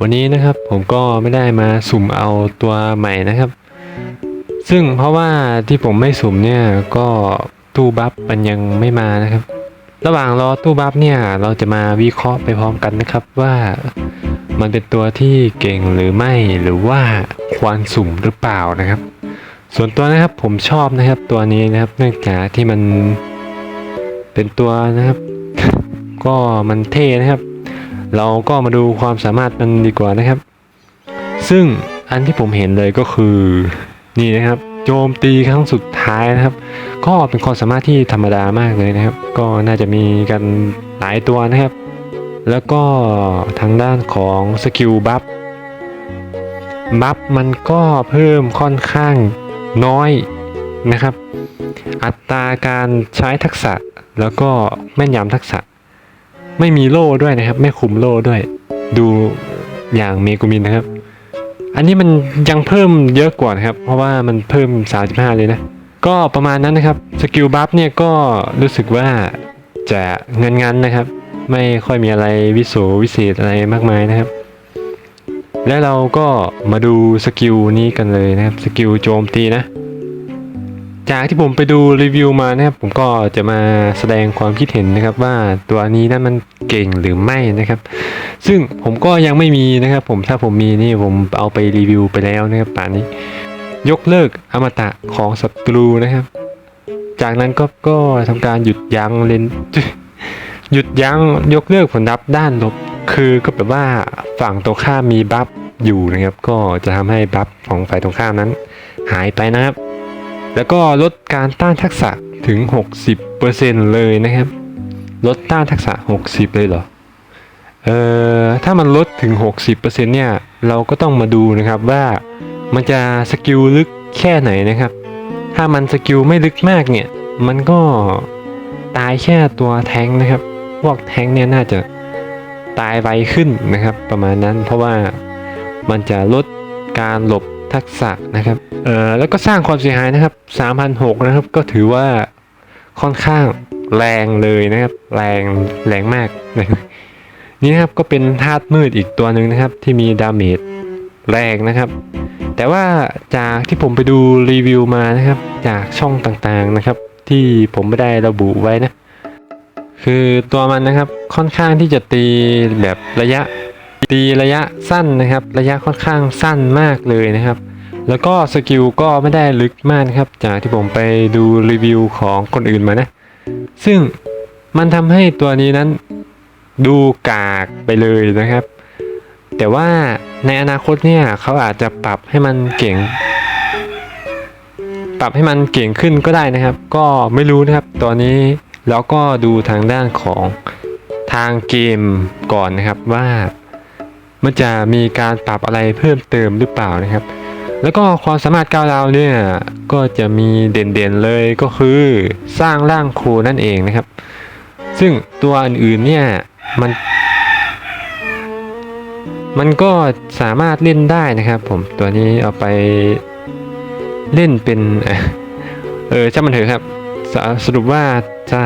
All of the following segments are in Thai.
วันนี้นะครับผมก็ไม่ได้มาสุ่มเอาตัวใหม่นะครับ ซึ่งเพราะว่าที่ผมไม่สุ่มเนี่ยก็ตู้บัฟมันยังไม่มานะครับ ระหว่างรอตู้บัฟเนี่ยเราจะมาวิเคราะห์ไปพร้อมกันนะครับว่ามันเป็นตัวที่เก่งหรือไม่หรือว่าควรสุ่มหรือเปล่านะครับ ส่วนตัวนะครับผมชอบนะครับตัวนี้นะครับเนื่องจากที่มันเป็นตัวนะครับ ก็มันเท่นะครับ เราก็มาดูความสามารถมันดีกว่านะครับ ซึ่งอันที่ผมเห็นเลยก็คือนี่นะครับ โจมตีครั้งสุดท้ายนะครับ ก็เป็นความสามารถที่ธรรมดามากเลยนะครับ ก็น่าจะมีกันหลายตัวนะครับ แล้วก็ทางด้านของสกิลบัฟบัฟมันก็เพิ่มค่อนข้างน้อยนะครับ อัตราการใช้ทักษะแล้วก็แม่นยำทักษะ ไม่มีโล่ด้วยนะครับ ไม่คุมโล่ด้วย ดูอย่างเมกุมินนะครับ อันนี้มันยังเพิ่มเยอะกว่านะครับ เพราะว่ามันเพิ่ม 35 เลยนะ ก็ประมาณนั้นนะครับ สกิลบัฟเนี่ยก็รู้สึกว่าจะเงินงันนะครับ ไม่ค่อยมีอะไรวิโสวิเศษอะไรมากมายนะครับ และเราก็มาดูสกิลนี้กันเลยนะครับ สกิลโจมตีนะ จากที่ผมไปดูรีวิวมานะครับผมก็จะมาแสดงความคิดเห็นนะครับว่าตัวนี้นั้นมันเก่งหรือไม่นะครับ ซึ่งผมก็ยังไม่มีนะครับ ผมถ้าผมมีนี่ผมเอาไปรีวิวไปแล้วนะครับป่านนี้ ยกเลิกอมตะของศัตรูนะครับ จากนั้นก็ก็ทำการหยุดยั้งเลนหยุดยั้งยกเลิกผลลัพธ์ด้านลบ คือก็แปลว่าฝั่งตรงข้ามมีบัฟอยู่นะครับ ก็จะทำให้บัฟของฝ่ายตรงข้ามนั้น หายไปนะครับ แล้วก็ลดการต้านทักษะถึง 60%เลยนะครับ ลดต้านทักษะ 60 เลยเหรอ เอ่อ ถ้ามันลดถึง 60%เนี่ย เราก็ต้องมาดูนะครับว่ามันจะสกิลลึกแค่ไหนนะครับ ถ้ามันสกิลไม่ลึกมากเนี่ย มันก็ตายแค่ตัวแทงนะครับ พวกแทงเนี่ยน่าจะตายไวขึ้นนะครับ ประมาณนั้น เพราะว่ามันจะลดการหลบ ทักษะนะครับเอ่อแล้วก็สร้างความเสียหายนะครับ3,006นะครับก็ถือว่าค่อนข้างแรงเลยนะครับ แรงแรงมากนะนี่นะครับก็เป็นธาตุมืดอีกตัวหนึ่งนะครับ ที่มีดาเมจแรงนะครับ แต่ว่าจากที่ผมไปดูรีวิวมานะครับ จากช่องต่างๆนะครับ ที่ผมไม่ได้ระบุไว้นะ คือตัวมันนะครับค่อนข้างที่จะตีแบบระยะ ตีระยะสั้นนะครับ ระยะค่อนข้างสั้นมากเลยนะครับ แล้วก็สกิลก็ไม่ได้ลึกมากนะครับ จากที่ผมไปดูรีวิวของคนอื่นมานะ ซึ่งมันทำให้ตัวนี้นั้นดูกากไปเลยนะครับ แต่ว่าในอนาคตเนี่ยเขาอาจจะปรับให้มันเก่ง ปรับให้มันเก่งขึ้นก็ได้นะครับ ก็ไม่รู้นะครับตอนนี้เราก็ดูทางด้านของทางเกมก่อนนะครับว่า มันจะมีการปรับอะไรเพิ่มเติมหรือเปล่านะครับ แล้วก็ความสามารถก้าวดาวเนี่ยก็จะมีเด่นๆเลยก็คือสร้างร่างครูนั่นเองนะครับ ซึ่งตัวอื่นๆเนี่ยมัน มันก็สามารถเล่นได้นะครับ ผมตัวนี้เอาไปเล่นเป็นเออเออช่างมันเถอะครับสสรุปว่าจะ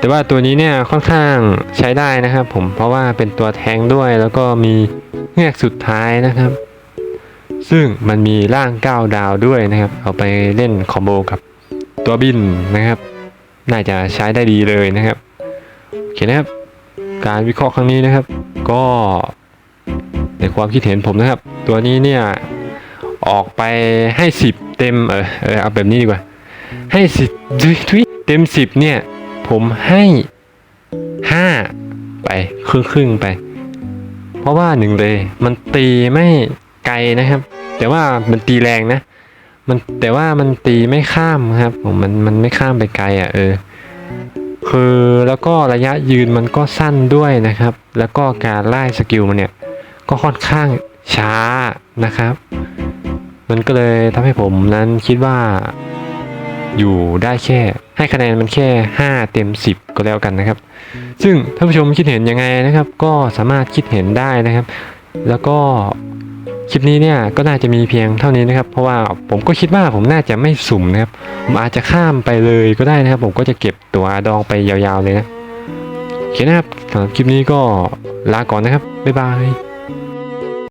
แต่ว่าตัวนี้เนี่ยค่อนข้างใช้ได้นะครับ ผมเพราะว่าเป็นตัวแทงด้วยแล้วก็มีเงือกสุดท้ายนะครับ ซึ่งมันมีร่างก้าดาวด้วยนะครับ เอาไปเล่นคอมโบกับตัวบินนะครับ น่าจะใช้ได้ดีเลยนะครับโอเคนะครับ การวิเคราะห์ครั้งนี้นะครับ ก็ในความคิดเห็นผมนะครับ ตัวนี้เนี่ยออกไปให้สิบเต็มเออเออเอาแบบนี้ดีกว่า ให้สิบทุยเต็มสิบเนี่ย ผมให้ห้าไปครึ่งครึ่งๆไป เพราะว่าหนึ่งเลย มันตีไม่ไกลนะครับ แต่ว่ามันตีแรงนะ มันแต่ว่ามันตีไม่ข้ามครับผมมันมันไม่ข้ามไปไกลอะเออคือแล้วก็ระยะยืนมันก็สั้นด้วยนะครับ แล้วก็การไล่สกิลมันเนี่ยก็ค่อนข้างช้านะครับ มันก็เลยทำให้ผมนั้นคิดว่า อยู่ได้แค่ ให้คะแนนมันแค่ 5 เต็ม 10 ก็แล้วกันนะครับ ซึ่งท่านผู้ชมคิดเห็นยังไงนะครับ ก็สามารถคิดเห็นได้นะครับ แล้วก็คลิปนี้เนี่ยก็น่าจะมีเพียงเท่านี้นะครับ เพราะว่าผมก็คิดว่าผมน่าจะไม่สุ่มนะครับผมอาจจะข้ามไปเลยก็ได้นะครับ ผมก็จะเก็บตัวดองไปยาวๆเลยนะโอเคนะครับสำหรับคลิปนี้ก็ลาก่อนนะครับบ๊ายบาย